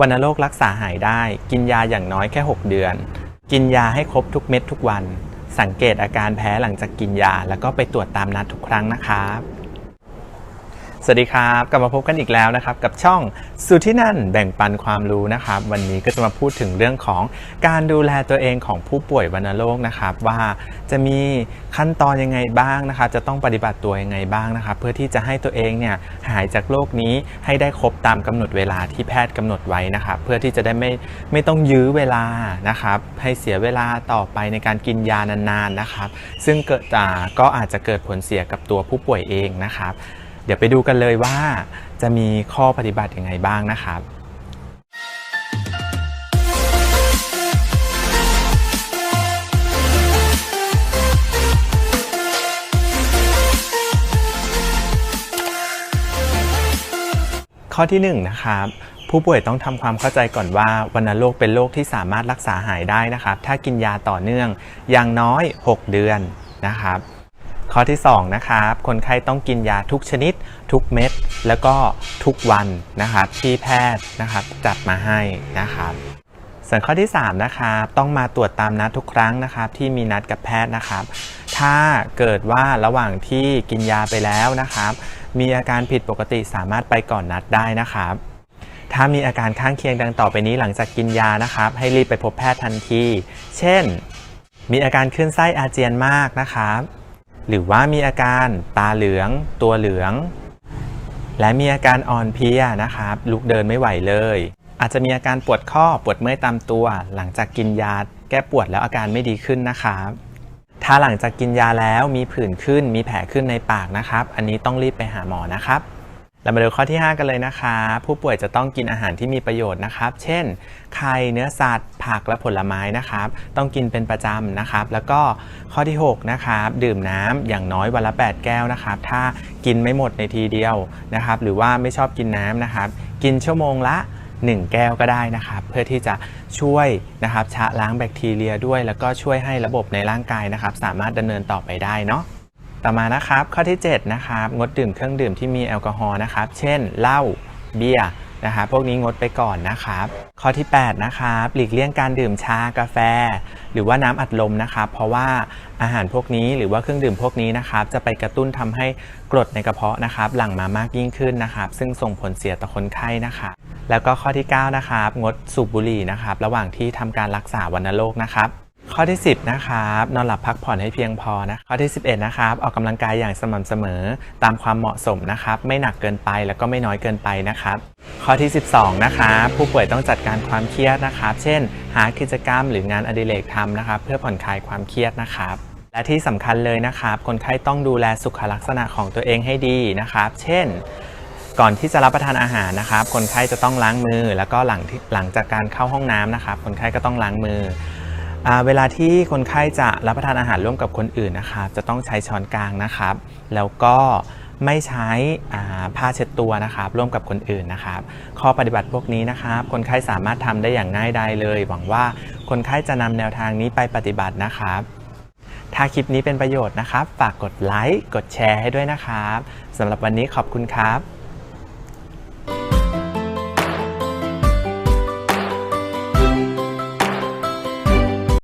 วัณโรครักษาหายได้ กินยาอย่างน้อยแค่ 6 เดือน กินยาให้ครบทุกเม็ดทุกวัน สังเกตอาการแพ้หลังจากกินยา แล้วก็ไปตรวจตามนัดทุกครั้งนะครับ สวัสดีครับกลับมาพบกันอีกแล้วนะครับ กับช่องสุที่นั่นแบ่งปันความรู้นะครับ วันนี้ก็จะมาพูดถึงเรื่องของการดูแลตัวเองของผู้ป่วยวัณโรคนะครับ ว่าจะมีขั้นตอนยังไงบ้างนะครับ จะต้องปฏิบัติตัวยังไงบ้างนะครับ เพื่อที่จะให้ตัวเองเนี่ยหายจากโรคนี้ให้ได้ครบตามกำหนดเวลาที่แพทย์กำหนดไว้นะครับ เพื่อที่จะได้ไม่ไม่ต้องยื้อเวลานะครับ ให้เสียเวลาต่อไปในการกินยานานๆนะครับ ซึ่งเกิดก็อาจจะเกิดผลเสียกับตัวผู้ป่วยเองนะครับ เดี๋ยวไปดูกันเลยว่าจะมีข้อปฏิบัติยังไงบ้างนะครับข้อที่1นงนะครับผู้ป่วยต้องทำความเข้าใจก่อนว่าวัณโรคเป็นโรคที่สามารถรักษาหายได้นะครับ ถ้ากินยาต่อเนื่องอย่างน้อย 6 เดือนนะครับ ข้อที่2นะครับคนไข้ต้องกินยาทุกชนิด ทุกเม็ด แล้วก็ทุกวันนะครับที่แพทย์นะครับจัดมาให้นะครับส่วนข้อที่3นะครับต้องมาตรวจตามนัดทุกครั้งนะครับที่มีนัดกับแพทย์นะครับ ถ้าเกิดว่าระหว่างที่กินยาไปแล้วนะครับ มีอาการผิดปกติสามารถไปก่อนนัดได้นะครับ ถ้ามีอาการข้างเคียงดังต่อไปนี้หลังจากกินยานะครับ ให้รีบไปพบแพทย์ทันที เช่น มีอาการคลื่นไส้อาเจียนมากนะครับ หรือว่ามีอาการตาเหลือง ตัวเหลือง และมีอาการอ่อนเพลียนะครับลุกเดินไม่ไหวเลย อาจจะมีอาการปวดข้อปวดเมื่อยตามตัว หลังจากกินยาแก้ปวดแล้วอาการไม่ดีขึ้นนะครับถ้าหลังจากกินยาแล้วมีผื่นขึ้นมีแผลขึ้นในปากนะครับ อันนี้ต้องรีบไปหาหมอนะครับ เรามาดูข้อที่ 5 กันเลยนะคะ ผู้ป่วยจะต้องกินอาหารที่มีประโยชน์นะครับ เช่น ไข่เนื้อสัตว์ ผักและผลไม้นะครับ ต้องกินเป็นประจำนะครับ แล้วก็ข้อที่ 6 นะครับ ดื่มน้ำอย่างน้อยวันละ 8 แก้วนะครับ ถ้ากินไม่หมดในทีเดียวนะครับ หรือว่าไม่ชอบกินน้ำนะครับ กินชั่วโมงละ 1 แก้วก็ได้นะครับ เพื่อที่จะช่วยนะครับชะล้างแบคทีเรียด้วย แล้วก็ช่วยให้ระบบในร่างกายนะครับ สามารถดำเนินต่อไปได้เนาะ ต่อมานะครับข้อที่ 7 นะครับ งดดื่มเครื่องดื่มที่มีแอลกอฮอล์นะครับ เช่นเหล้าเบียร์นะครับพวกนี้งดไปก่อนนะครับ ข้อที่ 8 นะครับ หลีกเลี่ยงการดื่มชากาแฟ หรือว่าน้ำอัดลมนะครับ เพราะว่าอาหารพวกนี้หรือว่าเครื่องดื่มพวกนี้นะครับ จะไปกระตุ้นทำให้กรดในกระเพาะนะครับ หลั่งมามากยิ่งขึ้นนะครับ ซึ่งส่งผลเสียต่อคนไข้นะครับแล้วก็ข้อที่ 9 นะครับ งดสูบบุหรี่นะครับ ระหว่างที่ทำการรักษาวัณโรคนะครับ ข้อที่ 10 นะครับนอนหลับพักผ่อนให้เพียงพอนะข้อที่ 11 นะครับออกกำลังกายอย่างสม่ำเสมอตามความเหมาะสมนะครับ ไม่หนักเกินไปแล้วก็ไม่น้อยเกินไปนะครับ ข้อที่ 12 นะครับผู้ป่วยต้องจัดการความเครียดนะครับ เช่น หากิจกรรมหรืองานอดิเรกทำนะครับ เพื่อผ่อนคลายความเครียดนะครับและที่สำคัญเลยนะครับ คนไข้ต้องดูแลสุขลักษณะของตัวเองให้ดีนะครับ เช่น ก่อนที่จะรับประทานอาหารนะครับ คนไข้จะต้องล้างมือ แล้วก็หลังหลังจากการเข้าห้องน้ำนะครับ คนไข้ก็ต้องล้างมือ เวลาที่คนไข้จะรับประทานอาหารร่วมกับคนอื่นนะครับ จะต้องใช้ช้อนกลางนะครับ แล้วก็ไม่ใช้ผ้าเช็ดตัวนะครับ ร่วมกับคนอื่นนะครับ ข้อปฏิบัติพวกนี้นะครับ คนไข้สามารถทำได้อย่างง่ายดายเลย หวังว่าคนไข้จะนำแนวทางนี้ไปปฏิบัตินะครับ ถ้าคลิปนี้เป็นประโยชน์นะครับ ฝากกดไลค์กดแชร์ให้ด้วยนะครับสำหรับวันนี้ขอบคุณครับ